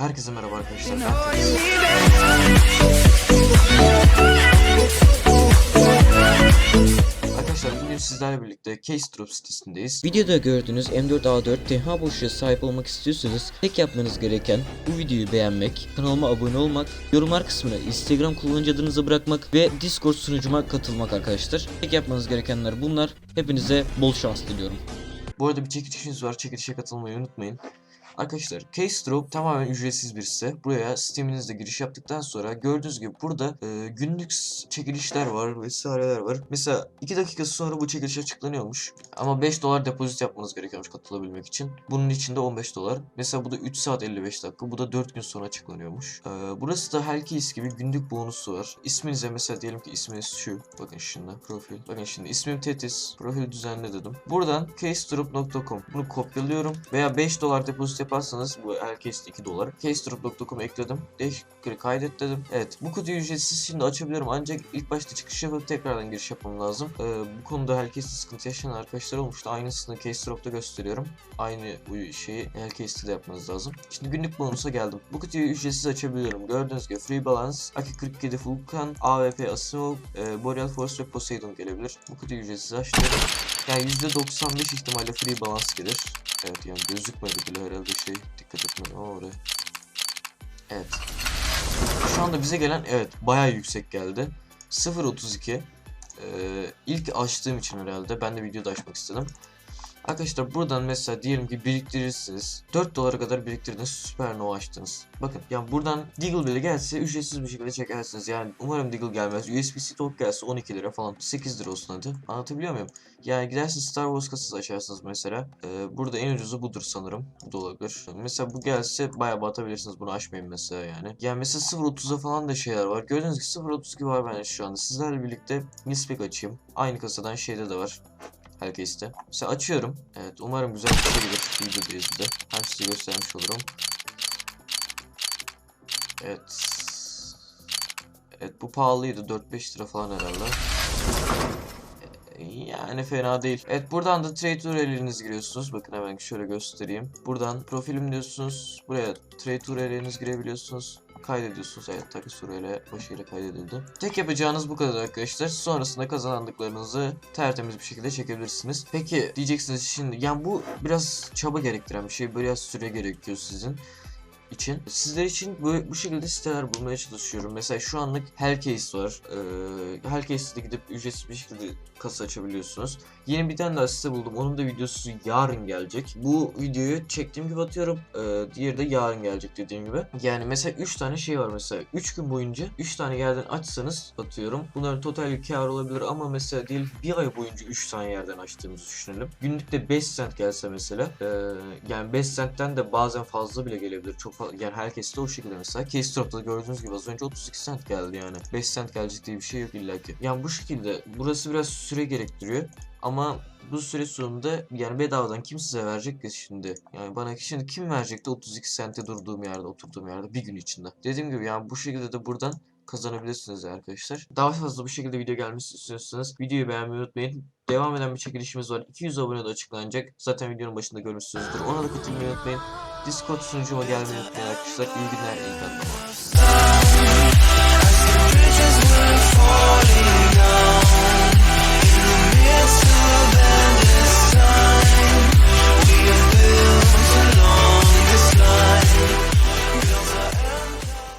Herkese merhaba arkadaşlar. Arkadaşlar bugün sizlerle birlikte Case Drop sitesindeyiz. Videoda gördüğünüz M4A4 TH boşluğa sahip olmak istiyorsanız tek yapmanız gereken bu videoyu beğenmek, kanalıma abone olmak, yorumlar kısmına Instagram kullanıcı adınızı bırakmak ve Discord sunucuma katılmak arkadaşlar. Tek yapmanız gerekenler bunlar. Hepinize bol şans diliyorum. Bu arada bir çekilişiniz var. Çekilişe katılmayı unutmayın. Arkadaşlar Case Drop tamamen ücretsiz bir site. Buraya Steam'inizde giriş yaptıktan sonra gördüğünüz gibi burada e, günlük çekilişler var vesaireler var. Mesela 2 dakika sonra bu çekiliş açıklanıyormuş. Ama 5 dolar depozit yapmanız gerekiyormuş katılabilmek için. Bunun için de 15 dolar. Mesela bu da 3 saat 55 dakika. Bu da 4 gün sonra açıklanıyormuş. E, burası da Hellcase gibi günlük bonusu var. İsminize mesela diyelim ki isminiz şu. Bakın şimdi profil. Bakın şimdi ismim Tetis. Profil düzenle dedim. Buradan casedrop.com bunu kopyalıyorum veya 5 dolar depozit yaparsanız bu herkes 2 dolar. casedrop.com ekledim. Değişiklikleri kaydet dedim. Evet bu kutuyu ücretsiz şimdi açabiliyorum ancak ilk başta çıkış yapıp tekrardan giriş yapmam lazım. Ee, bu konuda herkes sıkıntı yaşayan arkadaşlar olmuştu. Aynısını Casedrop'ta gösteriyorum. Aynı şeyi Hellcase'de de yapmanız lazım. Şimdi günlük bonusa geldim. Bu kutuyu ücretsiz açabiliyorum. Gördüğünüz gibi Free Balance, Aki 47 Vulkan, AWP Asimov, e, Boreal Force ve Poseidon gelebilir. Bu kutuyu ücretsiz açtım. Yani %95 ihtimalle Free Balance gelir. Evet yani gözükmedi bile herhalde şey dikkat etmedim ama oraya. Evet. Şu anda bize gelen evet bayağı yüksek geldi. 0.32 ee, ilk açtığım için herhalde ben de videoda açmak istedim. Arkadaşlar buradan mesela diyelim ki biriktirirsiniz. 4 dolara kadar biriktirdiniz Supernova açtınız. Bakın yani buradan Deagle bile gelse ücretsiz bir şekilde çekersiniz. Yani umarım Deagle gelmez. USB-C top gelse 12 lira falan 8 lira olsun hadi. Anlatabiliyor muyum? Yani gidersiniz Star Wars kasası açarsınız mesela. Ee, burada en ucuzu budur sanırım. Bu da olabilir. Mesela bu gelse bayağı batabilirsiniz. Bunu açmayın mesela yani. Yani mesela 0.30'a falan da şeyler var. Gördüğünüz gibi 0.32 var bende şu anda. Sizlerle birlikte Nispek açayım. Aynı kasadan şeyde de var. Herkeste. Mesela açıyorum. Evet umarım güzel bir şey gelir. Videodayız bir de. Hem size göstermiş olurum. Evet. Evet bu pahalıydı. 4-5 lira falan herhalde. Ee, Yani fena değil. Evet buradan da trade URL'inizi giriyorsunuz. Bakın hemen şöyle göstereyim. Buradan profilim diyorsunuz. Buraya trade URL'inizi girebiliyorsunuz. Kaydediyorsunuz. Evet takas URL başarıyla kaydedildi. Tek yapacağınız bu kadar arkadaşlar. Sonrasında kazandıklarınızı tertemiz bir şekilde çekebilirsiniz. Peki diyeceksiniz şimdi yani bu biraz çaba gerektiren bir şey. Biraz süre gerekiyor sizin için. Sizler için böyle bu şekilde siteler bulmaya çalışıyorum. Mesela şu anlık Hellcase var. Ee, Hellcase'de gidip ücretsiz bir şekilde kasa açabiliyorsunuz. Yeni bir tane daha site buldum. Onun da videosu yarın gelecek. Bu videoyu çektiğim gibi atıyorum. Ee, diğeri de yarın gelecek dediğim gibi. Yani mesela 3 tane şey var mesela. 3 gün boyunca 3 tane yerden açsanız atıyorum. Bunların total kar olabilir ama mesela değil bir ay boyunca 3 tane yerden açtığımızı düşünelim. Günlük de 5 cent gelse mesela. ee, yani 5 centten de bazen fazla bile gelebilir. Çok yani herkes de o şekilde mesela. Case Drop'ta gördüğünüz gibi az önce 32 cent geldi yani. 5 cent gelecek diye bir şey yok illa ki. Yani bu şekilde burası biraz süre gerektiriyor. Ama bu süre sonunda yani bedavadan kim size verecek ki şimdi? Yani bana şimdi kim verecekti 32 sente durduğum yerde, oturduğum yerde bir gün içinde. Dediğim gibi yani bu şekilde de buradan kazanabilirsiniz arkadaşlar. Daha fazla bu şekilde video gelmesi istiyorsanız videoyu beğenmeyi unutmayın. Devam eden bir çekilişimiz var. 200 abone de açıklanacak. Zaten videonun başında görmüşsünüzdür. Ona da katılmayı unutmayın. Discord sunucuma gelmeyi unutmayın arkadaşlar. İyi günler, iyi kalın.